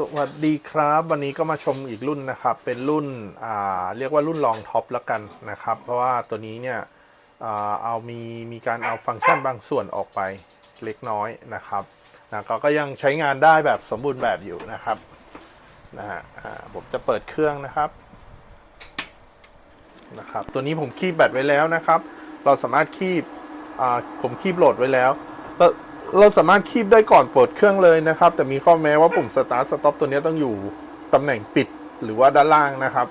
สวัสดีครับ วันนี้ก็มาชมอีกรุ่นนะครับ เป็นรุ่นอ่าเรียกว่ารุ่นรองท็อปแล้วกันนะครับ เพราะว่าตัวนี้เนี่ยอ่าเอามีมีการเอาฟังก์ชันบางส่วนออกไปเล็กน้อยนะครับนะก็ก็ยังใช้งานได้แบบสมบูรณ์แบบอยู่นะครับนะฮะผมจะเปิดเครื่องนะครับนะครับ ตัวนี้ผมคีบแบตไว้แล้วนะครับ เราสามารถคีบผมคีบโหลดไว้แล้วแล้ว เราสามารถคีบได้ก่อนเปิดเครื่องเลยนะครับ แต่มีข้อแม้ว่าปุ่ม start stop ตัวนี้ต้องอยู่ตำแหน่งปิดหรือว่าด้านล่างนะครับ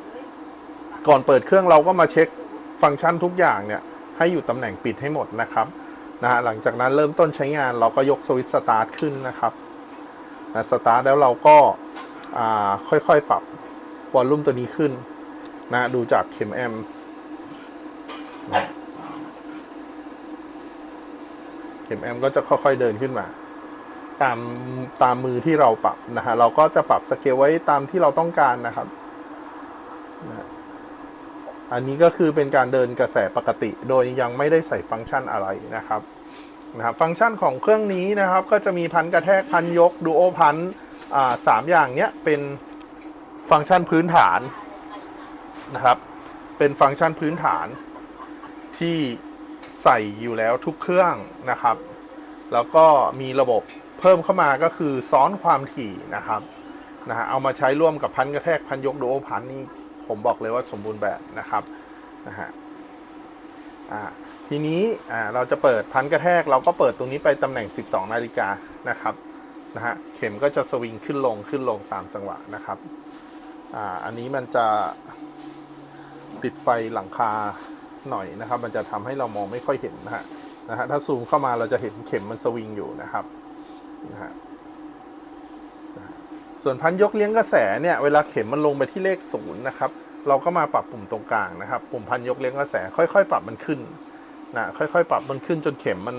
ก่อนเปิดเครื่องเราก็มาเช็คฟังก์ชันทุกอย่างเนี่ยให้อยู่ตำแหน่งปิดให้หมดนะครับนะฮะหลังจากนั้นเริ่มต้นใช้งานเราก็ยกสวิตช์สตาร์ทขึ้นนะครับนะสตาร์ทแล้วเราก็อ่าค่อยๆปรับวอลลุ่มตัวนี้ขึ้นนะดูจากเข็มแอมนะ เข็มแอมก็จะค่อยๆเดินขึ้นมา ตามตามมือที่เราปรับนะฮะเราก็จะปรับสเกลไว้ตามที่เราต้องการนะครับนะฮะอันนี้ก็คือเป็นการเดินกระแสปกติโดยยังไม่ได้ใส่ฟังก์ชันอะไรนะครับนะครับฟังก์ชันของเครื่องนี้นะครับ ก็จะมีพันกระแทกพันยกดูโอพันอ่าสามอย่างเนี้ยเป็นฟังก์ชันพื้นฐานนะครับ เป็นฟังก์ชันพื้นฐานที่ ใส่อยู่แล้วทุกเครื่องนะครับ แล้วก็มีระบบเพิ่มเข้ามาก็คือซ้อนความถี่นะครับนะฮะเอามาใช้ร่วมกับพันกระแทกพันยกดูโอพันนี่ผมบอกเลยว่าสมบูรณ์แบบนะครับนะฮะอ่าทีนี้อ่าเราจะเปิดพันกระแทกเราก็เปิดตรงนี้ไปตำแหน่ง 12 นาฬิกานะครับนะฮะเข็มก็จะสวิงขึ้นลงขึ้นลงตามจังหวะนะครับอ่าอันนี้มันจะติดไฟหลังคา หน่อยนะครับ มันจะทำให้เรามองไม่ค่อยเห็นนะฮะนะฮะถ้าซูมเข้ามาเราจะเห็นเข็มมันสวิงอยู่นะครับนะฮะนะฮะส่วนพันยกเลี้ยงกระแสเนี่ยเวลาเข็มมันลงไปที่เลขศูนย์นะครับ เราก็มาปรับปุ่มตรงกลางนะครับ ปุ่มพันยกเลี้ยงกระแส ค่อยๆ ปรับมันขึ้นนะค่อยๆ ปรับมันขึ้นจนเข็มมัน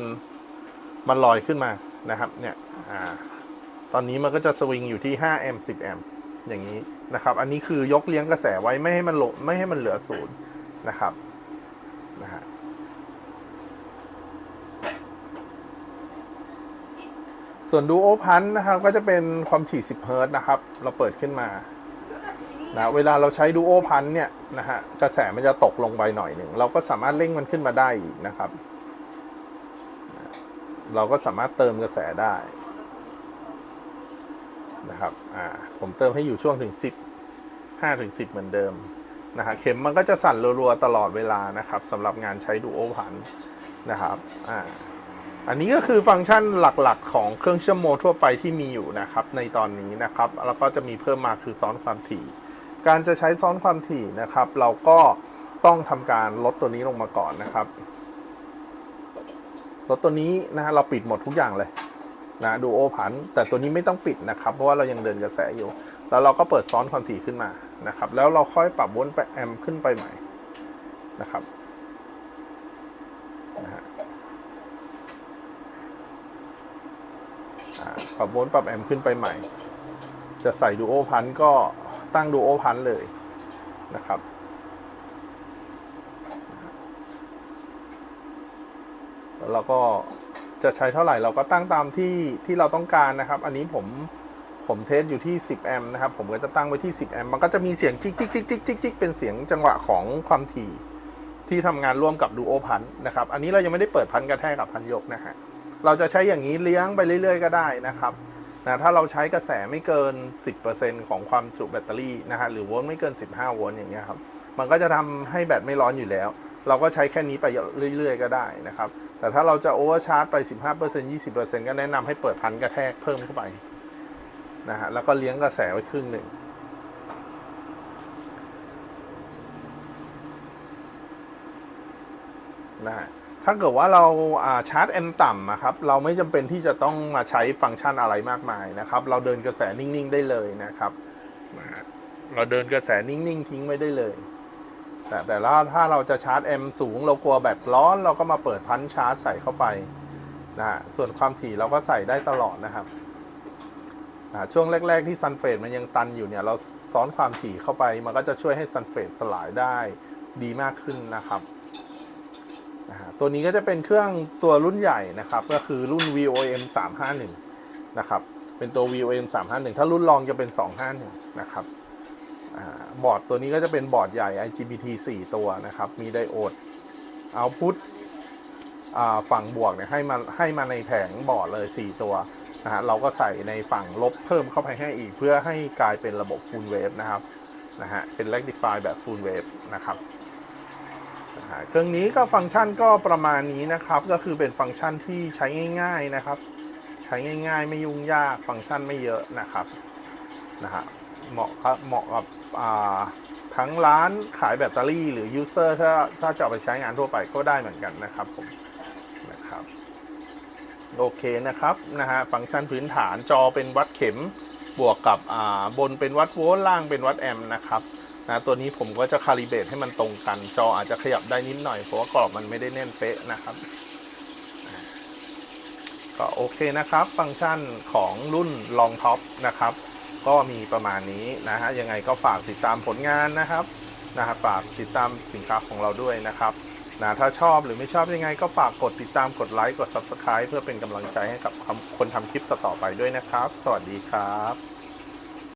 มันลอยขึ้นมานะครับ เนี่ยอ่าตอนนี้มันก็จะสวิงอยู่ที่5แอมป์10แอมป์อย่างนี้นะครับ อันนี้คือยกเลี้ยงกระแสไว้ไม่ให้มันลงไม่ให้มันเหลือศูนย์นะครับ นะฮะส่วนดูโอพันนะครับก็จะเป็นความถี่ 10 เฮิร์ตนะครับ เราเปิดขึ้นมานะเวลาเราใช้ดูโอพันเนี่ยนะฮะกระแสมันจะตกลงไปหน่อยหนึ่ง เราก็สามารถเร่งมันขึ้นมาได้อีกนะครับ เราก็สามารถเติมกระแสได้นะครับ อ่า ผมเติมให้อยู่ช่วงถึง 10 5ถึง10 เหมือนเดิม นะฮะเข็มมันก็จะสั่นรัวๆตลอดเวลานะครับสำหรับงานใช้ดูโอพันนะครับอ่าอันนี้ก็คือฟังก์ชันหลักๆ ของเครื่องเชื่อมโมทั่วไปที่มีอยู่นะครับ ในตอนนี้นะครับ แล้วก็จะมีเพิ่มมาคือซ้อนความถี่ การจะใช้ซ้อนความถี่นะครับ เราก็ต้องทำการลดตัวนี้ลงมาก่อนนะครับลดตัวนี้นะฮะเราปิดหมดทุกอย่างเลยนะดูโอพัน แต่ตัวนี้ไม่ต้องปิดนะครับ เพราะว่าเรายังเดินกระแสอยู่ แล้วเราก็เปิดซ้อนความถี่ขึ้นมา นะครับ แล้วเราค่อยปรับวนไปแอมขึ้นไปใหม่นะครับนะฮะปรับวนปรับแอมขึ้นไปใหม่ จะใส่ดูโอพันก็ตั้งดูโอพันเลยนะครับแล้วเราก็จะใช้เท่าไหร่เราก็ตั้งตามที่ที่เราต้องการนะครับ อันนี้ผม ผมเทสอยู่ที่ 10 แอมป์นะครับ ผมก็จะตั้งไว้ที่ 10 แอมป์มันก็จะมีเสียงจิกจิกจิกจิกจิกจิกเป็นเสียงจังหวะของความถี่ที่ทำงานร่วมกับดูโอพันนะครับ อันนี้เรายังไม่ได้เปิดพันกระแทกกับพันยกนะฮะ เราจะใช้อย่างนี้เลี้ยงไปเรื่อยๆ ก็ได้นะครับนะถ้าเราใช้กระแสไม่เกิน 10%ของความจุแบตเตอรี่นะฮะหรือโวลต์ไม่เกิน 15 โวลต์อย่างเงี้ยครับ มันก็จะทำให้แบตไม่ร้อนอยู่แล้ว เราก็ใช้แค่นี้ไปเรื่อยๆ ก็ได้นะครับ แต่ถ้าเราจะโอเวอร์ชาร์จไป 15% 20%ก็แนะนำให้เปิดพันกระแทกเพิ่มเข้าไป นะฮะแล้วก็เลี้ยงกระแสไว้ครึ่งหนึ่งนะฮะถ้าเกิดว่าเราาชาร์จแอมป์ต่ำนะครับ เราไม่จำเป็นที่จะต้องมาใช้ฟังก์ชันอะไรมากมายนะครับ เราเดินกระแสนิ่ง ๆ ได้เลยนะครับ เราเดินกระแสนิ่ง ๆ ทิ้งไว้ได้เลย แต่แต่ละถ้าเราจะชาร์จแอมป์สูง เรากลัวแบบร้อน เราก็มาเปิดพันชาร์จใส่เข้าไปนะฮะส่วนความถี่เราก็ใส่ได้ตลอดนะครับ ช่วงแรก ๆ ที่ซันเฟดมันยังตันอยู่เนี่ย เราซ้อนความถี่เข้าไป มันก็จะช่วยให้ซันเฟดสลายได้ดีมากขึ้นนะครับตัวนี้ก็จะเป็นเครื่องตัวรุ่นใหญ่นะครับ ก็คือรุ่น VOM 351นะครับ เป็นตัว VOM 351 ถ้ารุ่นรองจะเป็น 251นะครับอบอร์ดตัวนี้ก็จะเป็นบอร์ดใหญ่ IGBT 4 ตัวนะครับ มีไดโอดเอาพุทฝั่งบวกเนี่ยให้มาให้มาในแผงบอร์ดเลย 4 ตัว นะฮะเราก็ใส่ในฝั่งลบเพิ่มเข้าไปให้อีก เพื่อให้กลายเป็นระบบ Full Wave นะครับนะฮะเป็น Rectify แบบ Full Wave นะครับนะฮะเครื่องนี้ก็ฟังก์ชันก็ประมาณนี้นะครับ ก็คือเป็นฟังก์ชันที่ใช้ง่าย ๆนะครับ ใช้ง่าย ๆ ไม่ยุ่งยากฟังก์ชันไม่เยอะนะครับนะฮะเหมาะครับเหมาะกับทั้งร้านขายแบตเตอรี่หรือยูเซอร์ถ้าถ้าจะเอาไปใช้งานทั่วไปก็ได้เหมือนกันนะครับผมนะครับ โอเคนะครับนะฮะฟังก์ชันพื้นฐานจอเป็นวัดเข็มบวกกับอ่าบนเป็นวัดโวลต์ล่างเป็นวัดแอมป์นะครับนะตัวนี้ผมก็จะคาลิเบตให้มันตรงกัน จออาจจะขยับได้นิดหน่อย เพราะว่ากรอบมันไม่ได้แน่นเป๊ะนะครับก็โอเคนะครับ ฟังก์ชันของรุ่น Long Top นะครับ ก็มีประมาณนี้นะฮะยังไงก็ฝากติดตามผลงานนะครับนะครับฝากติดตามสินค้าของเราด้วยนะครับ นะถ้าชอบหรือไม่ชอบยังไงก็ฝากกดติดตามกดไลค์กด Subscribe เพื่อเป็นกำลังใจให้กับคนทำคลิปต่อๆไปด้วยนะครับ สวัสดีครับ